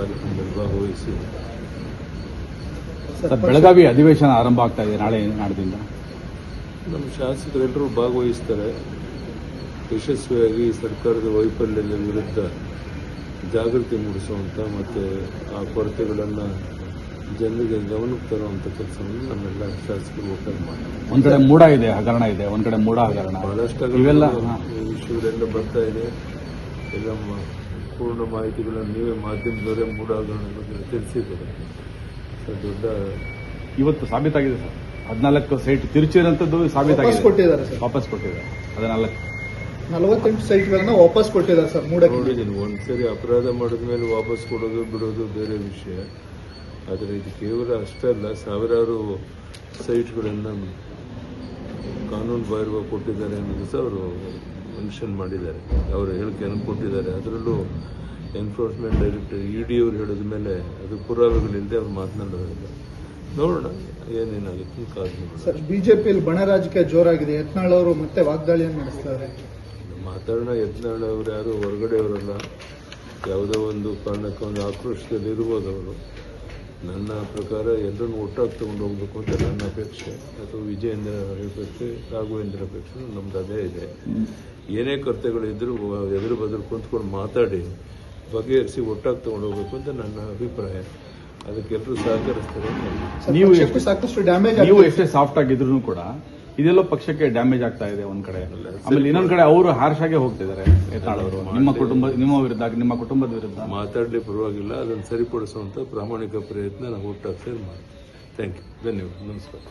ಕಾರ್ಯಕ್ರಮದಲ್ಲಿ ಭಾಗವಹಿಸಿ ಸರ್ ಬೆಳಗಾವಿ ಅಧಿವೇಶನ ಆರಂಭ ಆಗ್ತಾ ಇದೆ ನಾಳೆ ನಾಡದಿಂದ ನಮ್ಮ ಶಾಸಕರೆಲ್ಲರೂ ಭಾಗವಹಿಸ್ತಾರೆ. ಯಶಸ್ವಿಯಾಗಿ ಸರ್ಕಾರದ ವೈಫಲ್ಯದ ವಿರುದ್ಧ ಜಾಗೃತಿ ಮೂಡಿಸುವಂಥ ಮತ್ತು ಆ ಕೊರತೆಗಳನ್ನು ಜನರಿಗೆ ಗಮನಕ್ಕೆ ತರುವಂಥ ಕೆಲಸವನ್ನು ನಮ್ಮೆಲ್ಲ ಶಾಸಕರು ಓಪನ್ ಮಾಡ್ತಾರೆ. ಒಂದ್ ಕಡೆ ಮೂಡ ಇದೆ ಹಗರಣ ಇದೆ ಒಂದ್ ಕಡೆ ಮೂಡ ಹಗರಣ. ಬಹಳಷ್ಟು ಇವೆಲ್ಲ. ವಿಷಯಗಳೆಲ್ಲ ಬರ್ತಾ ಇದೆ. ಎಲ್ಲ ಮ- ಪೂರ್ಣ ಮಾಹಿತಿಗಳನ್ನು ನೀವೇ ಮಾಧ್ಯಮದವರೇ ಮೂಢ ಹಗರಣದ ಬಗ್ಗೆ ತಿಳಿಸಿದ್ದಾರೆ. ಸೊ ದೊಡ್ಡ ಇವತ್ತು ಸಾಬೀತಾಗಿದೆ ಸರ್. ಹದಿನಾಲ್ಕು ಸೈಟ್ ತಿರುಚಿರಂತದ್ದು ವಾಪಸ್ ಸಾಬೀತಾಗಿದೆ ಕೊಟ್ಟಿದ್ದಾರೆ ಸರ್. ವಾಪಸ್ ಕೊಟ್ಟಿದ್ದಾರೆ. ಹದಿನಾಲ್ಕು. ನಲವತ್ತೆಂಟು ಸೈಟ್ಗಳನ್ನ ವಾಪಸ್ ಕೊಟ್ಟಿದ್ದಾರೆ ಸರ್ ಮೂಡ ನೋಡಿದ್ದೀನಿ ಒಂದ್ಸರಿ ಅಪರಾಧ ಮಾಡಿದ ಮೇಲೆ ವಾಪಸ್ ಕೊಡೋದು ಬಿಡೋದು ಬೇರೆ ವಿಷಯ. ಆದರೆ ಇದು ಕೇವಲ ಅಷ್ಟೇ ಅಲ್ಲ ಸಾವಿರಾರು ಸೈಟ್ಗಳನ್ನು ಕಾನೂನು ಬಾಹಿರವಾಗಿ ಕೊಟ್ಟಿದ್ದಾರೆ ಅನ್ನೋದು ಸಹ ಅವರು ಮೆನ್ಷನ್ ಮಾಡಿದ್ದಾರೆ. ಅವರು ಹೇಳಿಕೆಯನ್ನು ಕೊಟ್ಟಿದ್ದಾರೆ. ಅದರಲ್ಲೂ ಎನ್ಫೋರ್ಸ್ಮೆಂಟ್ ಡೈರೆಕ್ಟರ್ ಇ ಡಿ ಅವರು ಹೇಳಿದ ಮೇಲೆ ಅದು ಪುರಾವೆಗಳಿಲ್ಲದೆ ಅವ್ರು ಮಾತನಾಡೋದಿಲ್ಲ. ನೋಡೋಣ ಏನೇನಾಗುತ್ತೆ ಕಾದು ಸರ್ ಬಿಜೆಪಿಯಲ್ಲಿ ಬಣ ರಾಜಕೀಯ ಜೋರಾಗಿದೆ. ಯತ್ನಾಳ್ ಅವರು ಮತ್ತೆ ವಾಗ್ದಾಳಿಯನ್ನು ನಡೆಸ್ತಾರೆ. ಮಾತಾಡೋಣ. ಯತ್ನಾಳ್ ಅವರು ಯಾರು? ಹೊರಗಡೆಯವರಲ್ಲ. ಯಾವುದೋ ಒಂದು ಕಾರಣಕ್ಕೆ ಒಂದು ಆಕ್ರೋಶದಲ್ಲಿ ಇರ್ಬೋದು ಅವರು. ನನ್ನ ಪ್ರಕಾರ ಎಲ್ಲರನ್ನು ಒಟ್ಟಾಗಿ ತಗೊಂಡು ಹೋಗ್ಬೇಕು ಅಂತ ನನ್ನ ಅಪೇಕ್ಷೆ. ಅಥವಾ ವಿಜಯೇಂದ್ರ ಅಪೇಕ್ಷೆ ರಾಘವೇಂದ್ರ ಅಪೇಕ್ಷೆ ನಮ್ದು ಅದೇ ಇದೆ. ಏನೇ ಕರ್ತವ್ಯಗಳಿದ್ರೂ ಎದುರು ಬದಲು ಕುಂತ್ಕೊಂಡು ಮಾತಾಡಿ ಬಗೆಹರಿಸಿ ಒಟ್ಟಾಗಿ ತಗೊಂಡು ಹೋಗ್ಬೇಕು ಅಂತ ನನ್ನ ಅಭಿಪ್ರಾಯ. ಅದಕ್ಕೆಲ್ಲರೂ ಸಹಕರಿಸ್ತಾರೆ ಅಂತ. ನಾನು ಸರ್, ನೀವು ಸಾಕಷ್ಟು ಡ್ಯಾಮೇಜ್ ನೀವು ಎಷ್ಟೇ ಸಾಫ್ಟ್ ಆಗಿದ್ರು ಕೂಡ ಇದೆಲ್ಲೋ ಪಕ್ಷಕ್ಕೆ ಡ್ಯಾಮೇಜ್ ಆಗ್ತಾ ಇದೆ ಒಂದ್ ಕಡೆ. ಆಮೇಲೆ ಇನ್ನೊಂದ್ ಕಡೆ ಅವರು ಹಾರ್ಶ್ ಆಗಿ ಹೋಗ್ತಿದ್ದಾರೆ ನಿಮ್ಮ ಕುಟುಂಬ ನಿಮ್ಮ ವಿರುದ್ಧ ನಿಮ್ಮ ಕುಟುಂಬದ ವಿರುದ್ಧ. ಮಾತಾಡಲಿ ಪರವಾಗಿಲ್ಲ ಅದನ್ನು ಸರಿಪಡಿಸುವಂತ ಪ್ರಾಮಾಣಿಕ ಪ್ರಯತ್ನ ನಾವು ಒಟ್ಟಾಗಿ ಸೇರಿ ಮಾಡ್ತೀವಿ. ಥ್ಯಾಂಕ್ ಯು ಧನ್ಯವಾದ. ನಮಸ್ಕಾರ.